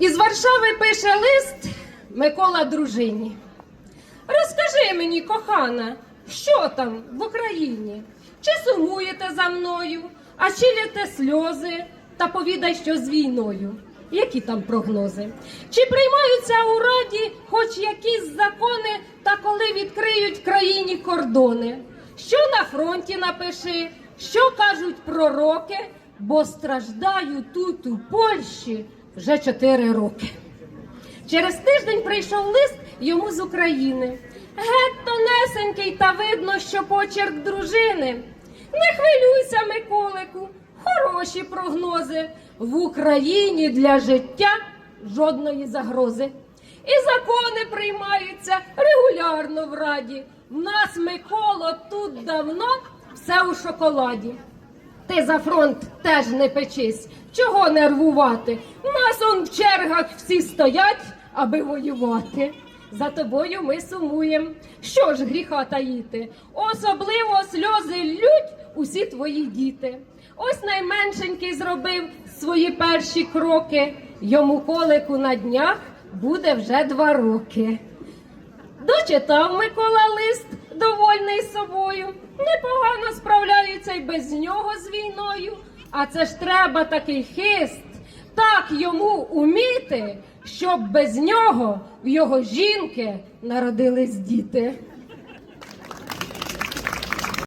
Із Варшави пише лист Микола дружині. Розкажи мені, кохана, що там в Україні? Чи сумуєте за мною, а чи лєте сльози та повідай, що з війною? Які там прогнози? Чи приймаються у раді хоч якісь закони, та коли відкриють країні кордони? Що на фронті напиши, що кажуть пророки, бо страждаю тут у Польщі вже чотири роки. Через тиждень прийшов лист йому з України. Геть тонесенький, та видно, що почерк дружини. Не хвилюйся, Миколику, хороші прогнози. В Україні для життя жодної загрози. І закони приймаються регулярно в раді. В нас, Миколо, тут давно все у шоколаді. Ти за фронт теж не печись. Чого нервувати? Нас он в чергах всі стоять, аби воювати. За тобою ми сумуєм. Що ж гріха таїти? Особливо сльози лють усі твої діти. Ось найменшенький зробив свої перші кроки. Йому колику на днях буде вже два роки. Дочитав Микола лист, довольний собою. Непогано справляються й без нього з війною. А це ж треба такий хист, так йому уміти, щоб без нього в його жінки народились діти.